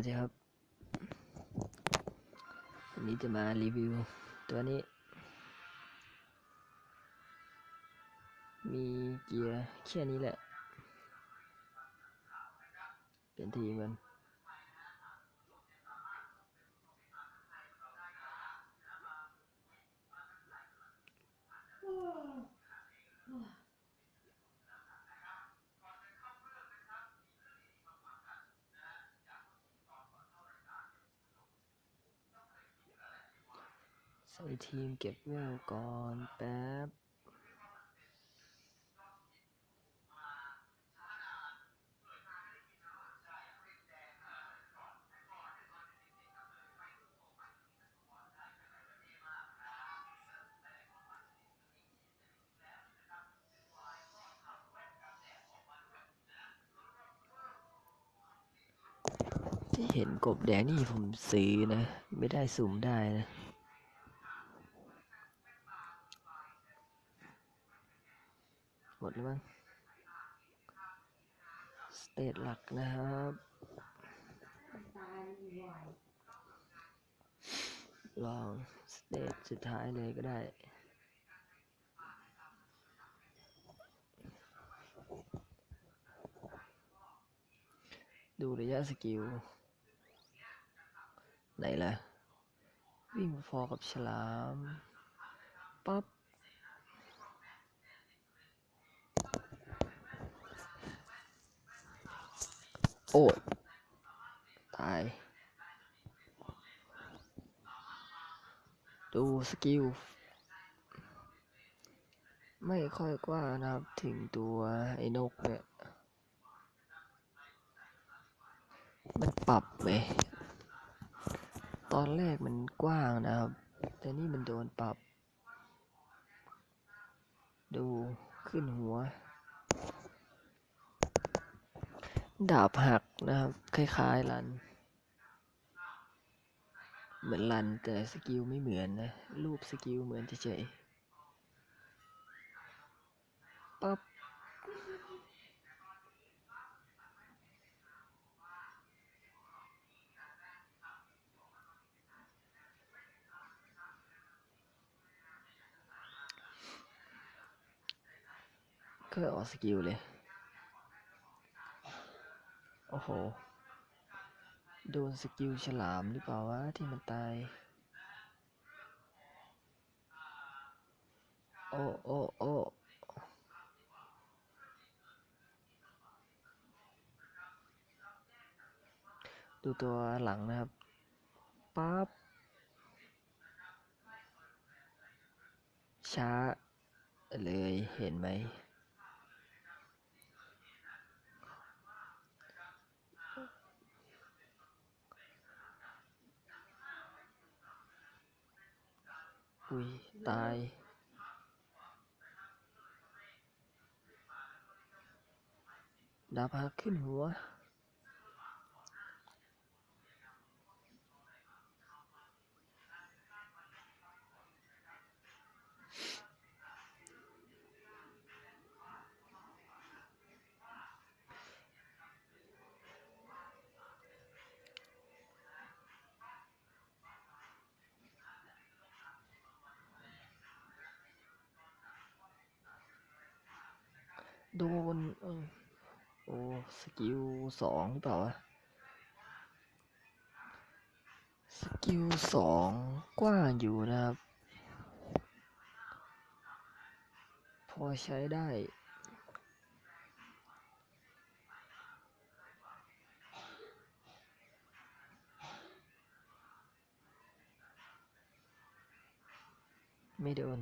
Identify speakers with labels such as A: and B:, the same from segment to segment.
A: วัสดีครับ วันนี้จะมารีวิว ตัวนี้ มีเกียร์แค่นี้แหละ เป็นทีมัน ใส่ทีมเก็บเวลก่อนแป๊บที่เห็นกบแดงนี่ผมซื้อนะ ไม่ได้สุ่มได้นะ หมดแล้วมั้งสเตจหลักนะครับลองสเตจสุดท้ายเลยก็ได้ดูระยะสกิล ไหนล่ะ วิ่งพอกับฉลาม ปั๊บ โอ้ยตาย ดูสกิล ไม่ค่อยกว้านะครับถึงตัวไอ้นกเนี่ย มันปรับไหมตอนแรกมันกว้างนะครับ แต่นี่มันโดนปรับ ดูขึ้นหัว ดาบหักนะครับ คล้ายๆลัน เหมือนลันแต่สกิลไม่เหมือนนะ รูปสกิลเหมือนเฉยๆปั๊บก็ออกสกิลเลย โอ้โห โดนสกิลฉลามหรือเปล่าวะที่มันตาย โอ้โอ้โอ้ดูตัวหลังนะครับ ปั๊บ ช้าเลยเห็นไหม อุ้ย ตาย ดาบหักขึ้นหัว โดนโอ้สกิลสองเปล่าวะสกิลสองกว้างอยู่นะครับ พอใช้ได้ไม่โดน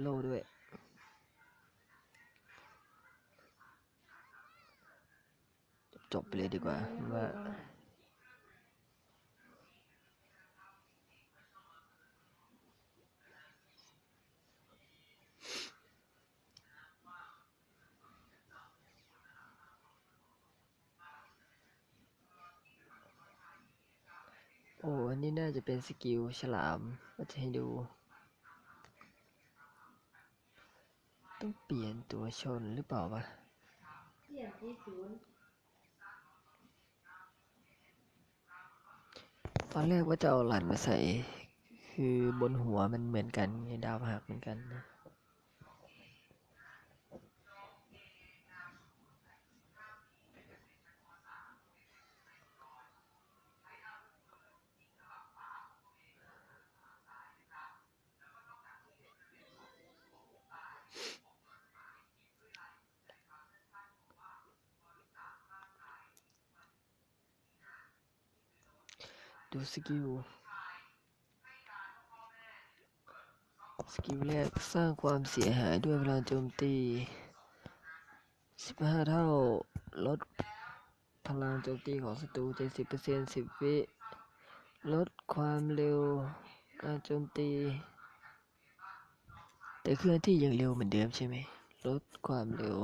A: โลด้วย จบไปเลยดีกว่าว่าโอ้ อันนี้น่าจะเป็นสกิลฉลามก็จะให้ดู ต้องเปลี่ยนตัวชนหรือเปล่าวะ
B: เปลี่ยนที่ศูนย์
A: ตอนแรกว่าจะเอาหลันมาใส่ คือบนหัวมันเหมือนกันไงดาวหักเหมือนกันนะ ดูสกิล สกิลแรกสร้างความเสียหายด้วยพลังโจมตี 15 เท่า ลดพลังโจมตีของศัตรู 70% 10 วิ ลดความเร็วการโจมตี แต่เคลื่อนที่ยังเร็วเหมือนเดิมใช่ไหม ลดความเร็ว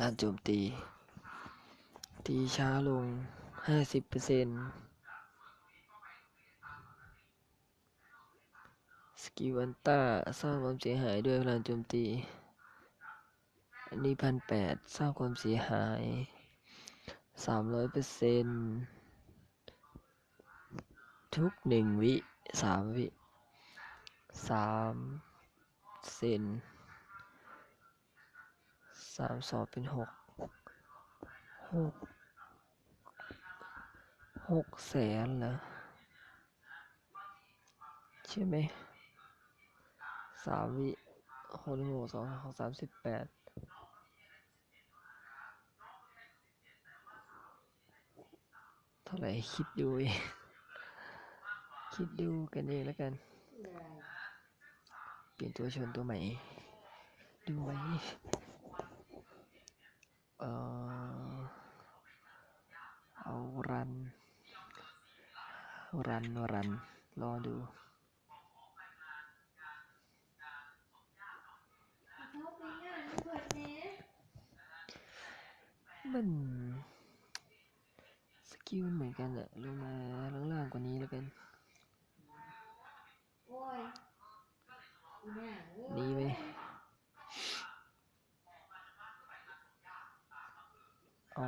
A: การโจมตี ตีช้าลง 50% สกิลอันต้าสร้างความเสียหายด้วยพลังโจมตี อันนี้พันแปดสร้างความเสียหายสามร้อยเปอร์เซ็นทุกหนึ่งวิสามวิสามเซนสามสองเป็นหกหกหกแสนเหรอใช่ไหม สามวิคนหมู่สองของสามสิบแปดเท่าไหร่คิดดูเองคิดดูกันเองแล้วกัน เปลี่ยนตัวชนตัวใหม่ ดูไว้เอ่อเอารัน รัน รัน รอดู
B: เขาไปงานเปิดเน็ต
A: มันสกิลเหมือนกันอะลงมาล่างๆกว่านี้แล้วกัน
B: โอ้ยอีห่าเอ้ย
A: ดีไหมเอา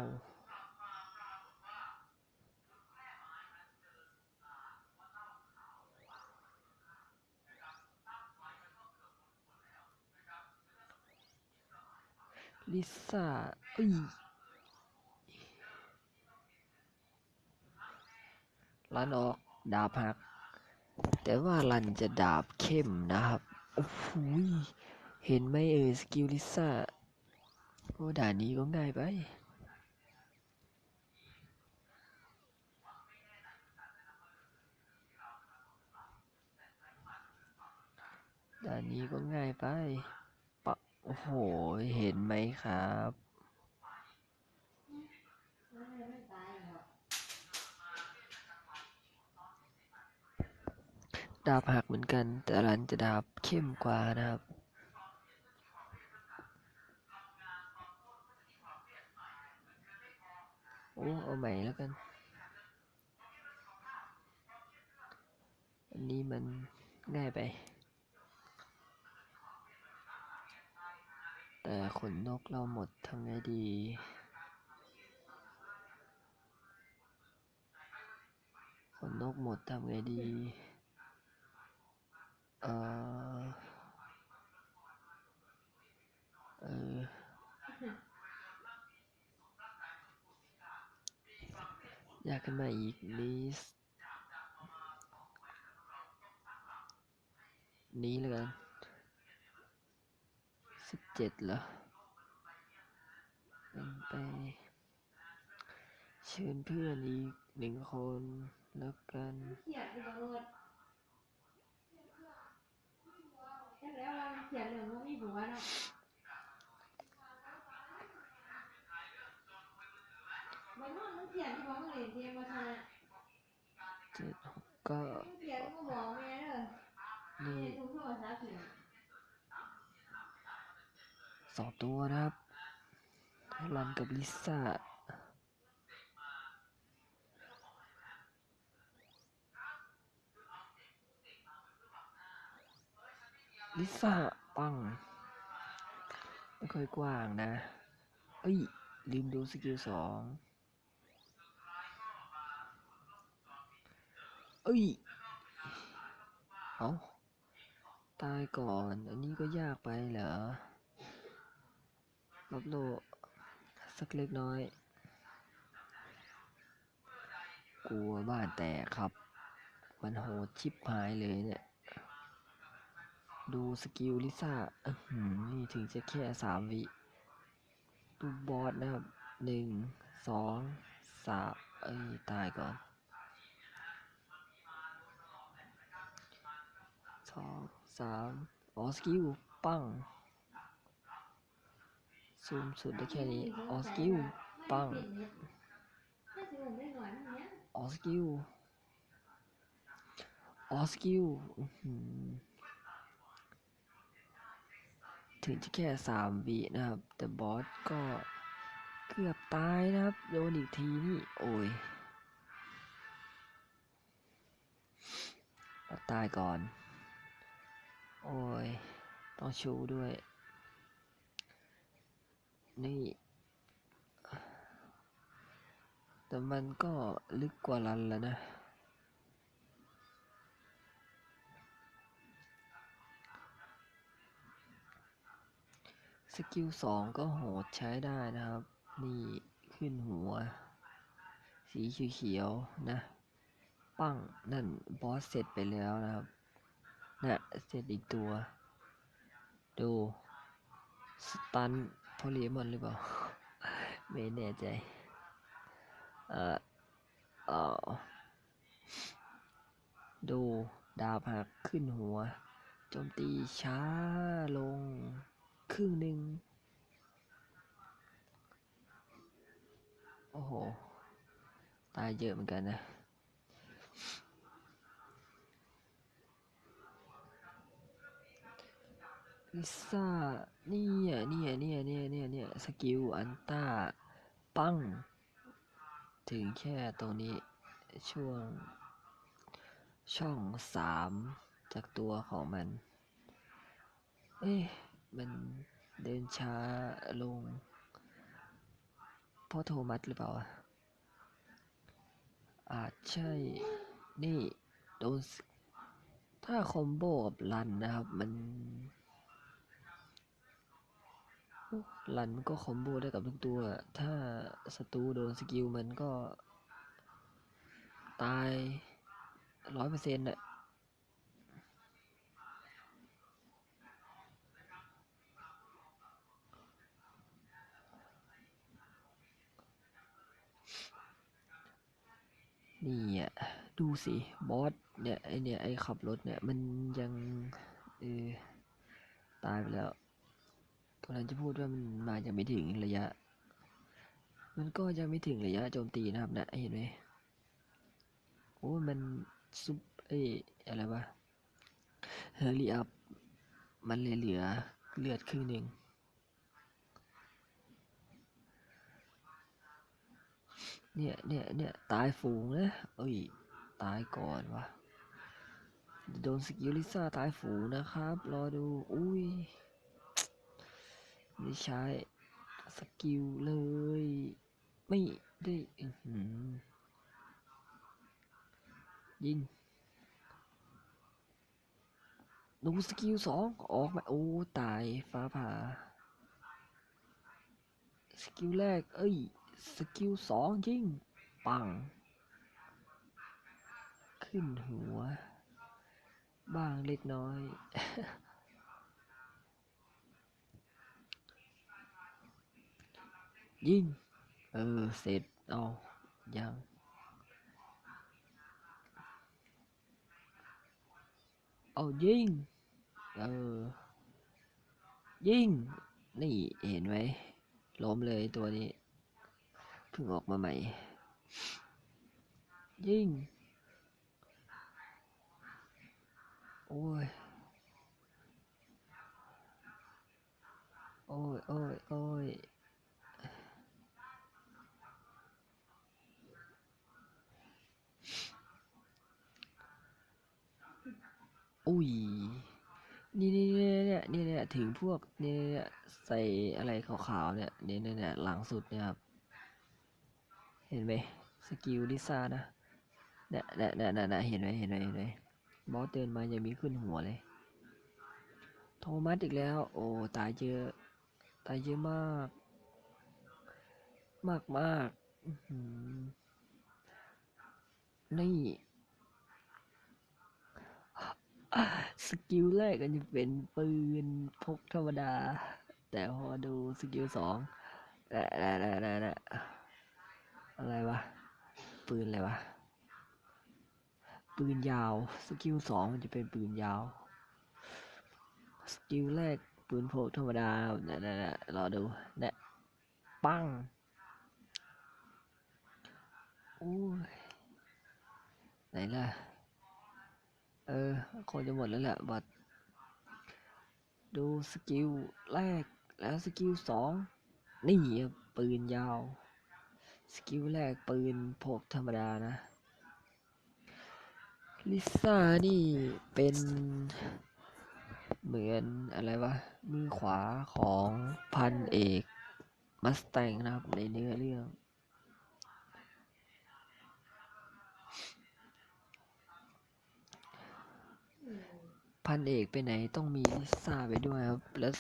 A: ลิซ่าเอ้ย ลันออกดาบหัก แต่ว่าลันจะดาบเข้มนะครับโอ้โหยเห็นไหมเอ่ยสกิลลิซ่าโอ้ด่านนี้ก็ง่ายไปด่านนี้ก็ง่ายไปปะโอ้โห เห็นไหมครับ ดาบหักเหมือนกัน แต่ลันจะดาบเข้มกว่านะครับ โอ้เอาใหม่แล้วกัน อันนี้มันง่ายไป แต่ขนนกเราหมดทำไงดีขนนกหมดทำไงดี เออเอออยากขึ้นมาอีกนี้นี้แล้วกันสิบเจ็ดเหรอเป็นไปเชิญเพื่อนอีกหนึ่งคนแล้วกัน
B: เขียดไปตำรวจแค่แล้วเราเขียนเรื่องว่ามีผัวเนาะมันนอนมันเขียนที่บอกมึงเรียนเทียมมาทำไม
A: เจ็ดหกเก็
B: มึงเขียนมึงบอกแม่เด้อ
A: นี่
B: เรียนทุกโทรศัพท์เขียน
A: สองตัวนะครับรันกับลิซ่า ลิซ่าปัง ไม่ค่อยกว้างนะ เอ้ย ลืมดูสกิลสองเอ้ย เอาตายก่อน อันนี้ก็ยากไปเหรอลบโลสักเล็กน้อย กลัวบ้านแตกครับ มันโหดชิบหายเลยเนี่ย ดูสกิลลิซ่าอื้ออนี่ถึงจะแค่สามวิ ดูบอสนะครับหนึ่งสองสามเอ้ยตายก่อนสองสามออสกิลปังซูมสุดได้แค่นี้ออสกิลปัง
B: อ
A: อสกิลออสกิลอือ ถึงจะแค่สามวินะครับ แต่บอสก็เกือบตายนะครับ โดนอีกทีนี่ โอ้ยตายก่อน โอ้ย ต้องชูด้วย นี่ แต่มันก็ลึกกว่ารันแล้วนะ สกิลสองก็โหดใช้ได้นะครับ นี่ขึ้นหัว สีเขียวๆนะ ปั้งนั่นบอสเสร็จไปแล้วนะครับนะเสร็จอีกตัว ดูสตันโพลีมอนหรือเปล่า ไม่แน่ใจ เอ่อเอ่อดูดาบหักขึ้นหัว โจมตีช้าลง ครึ่งหนึ่งโอ้โห ตายเยอะเหมือนกันนะ ลิซ่า เนี่ยเนี่ยเนี่ยเนี่ยเนี่ยเนี่ยสกิล อันต้า ปัง ถึงแค่ตรงนี้ช่วง ช่องสามจากตัวของมัน เอ๊ะ มันเดินช้าลงเพราะโทมัสหรือเปล่า อาจใช่ นี่โดนถ้าคอมโบกับรันนะครับ มันโอ้รันมันก็คอมโบได้กับทุกตัว ถ้าศัตรูโดนสกิลมันก็ ตายร้อยเปอร์เซ็นต์ะ นี่อะดูสิบอสเนี่ยไอเนี่ยไอขับรถเนี่ยมันยังเออตายไปแล้วกำลังจะพูดว่ามันมายังไม่ถึงระยะ มันก็ยังไม่ถึงระยะโจมตีนะครับนะเห็นไหมโอ้มันซุปเอ้ยอะไรวะเฮอรี่อัพมันเลยเหลือเลือดครึ่งหนึ่ง เนี่ยเนี่ยเนี่ยตายฝูงนะเอ้ยตายก่อนวะโดนสกิลลิซ่าตายฝูงนะครับ รอดู อุ้ยไม่ใช้สกิลเลย ไม่ได้ยิงดูสกิลสองออกมาโอ้ ตายฟ้าผ่า สกิลแรก เอ้ย สกิลสองยิงปัง ขึ้นหัว บ้างเล็กน้อย ยิงเออ เสร็จ เอายังเอายิง เออ ยิง นี่เห็นไหมล้มเลยตัวนี้ เพิ่งออกมาใหม่ ยิ่ง โอ้ย โอ้ย โอ้ย โอ้ยอุ้ย นี่นี่เนี่ยเนี่ยเนี่ยถึงพวกเนี่ยเนี่ยใส่อะไรขาวๆเนี่ยเนี่ยเนี่ยเนี่ยหลังสุดเนี่ยครับ เห็นไหมสกิลลิซ่านะเนี่ยเนี่ยเนี่ยเนี่ยเห็นไหมเห็นไหมเห็นไหมบอสเดินมายังมีขึ้นหัวเลย โทมัสอีกแล้ว โอ้ตายเยอะตายเยอะมาก มากมากนี่สกิลแรกก็จะเป็นปืนพกธรรมดา แต่พอดูสกิลสองแอะแอะแอะแอะแอะ อะไรวะ ปืนอะไรวะ ปืนยาว สกิลสองมันจะเป็นปืนยาว สกิลแรกปืนโพกธรรมดาเนี่ยเนี่ยรอดูเนี่ยปังโอ้ยไหนล่ะ เออคงจะหมดแล้วแหละบัดดูสกิลแรกแล้วสกิลสองนี่ปืนยาว สกิลแรกปืนพกธรรมดานะลิซ่านี่เป็นเหมือนอะไรวะ มือขวาของพันเอกมัสแตงนะครับในเนื้อเรื่อง พันเอกไปไหนต้องมีลิซ่าไปด้วยครับ แล้ว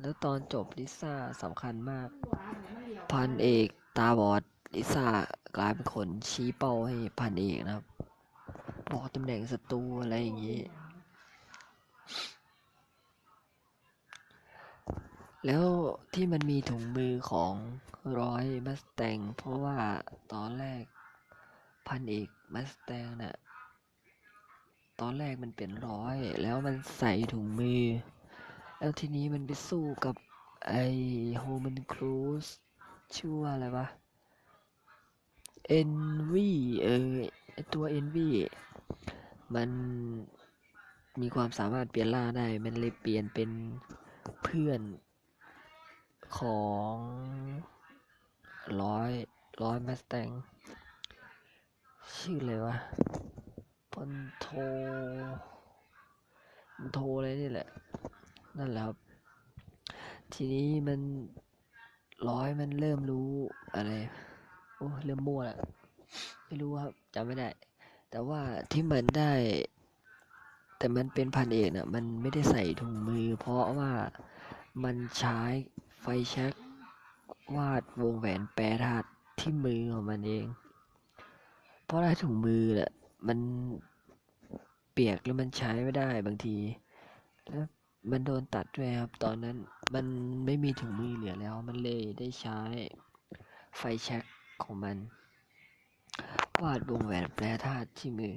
A: แล้วตอนจบลิซ่าสำคัญมาก พันเอกตาบอด ลิซ่ากลายเป็นคนชี้เป้าให้พันเอกนะครับบอกตำแหน่งศัตรูอะไรอย่างนี้ แล้วที่มันมีถุงมือของร้อยมัสแตงเพราะว่าตอนแรกพันเอกมัสแตงน่ะตอนแรกมันเป็นร้อยแล้วมันใส่ถุงมือ แล้วทีนี้มันไปสู้กับไอโฮมันครูสชื่อว่าอะไรวะ เอ็นวีเออตัวเอ็นวีมันมีความสามารถเปลี่ยนร่างได้ มันเลยเปลี่ยนเป็นเพื่อนของร้อยร้อยมาสแตงชื่ออะไรวะพลโทพลโทอะไรนี่แหละ นั่นแหละครับ ทีนี้มันร้อยมันเริ่มรู้อะไร โอ้เริ่มมั่วแล้วไม่รู้ครับจำไม่ได้ แต่ว่าที่มันได้ แต่มันเป็นพันเอกน่ะมันไม่ได้ใส่ถุงมือ เพราะว่ามันใช้ไฟแช็กวาดวงแหวนแปรธาตุที่มือของมันเอง เพราะได้ถุงมือแหละมันเปียกแล้วมันใช้ไม่ได้บางที แล้วมันโดนตัดด้วยครับ ตอนนั้นมันไม่มีถุงมือเหลือแล้ว มันเลยได้ใช้ไฟแช็ก ของมัน วาดวงแหวนแปรธาตุที่มือ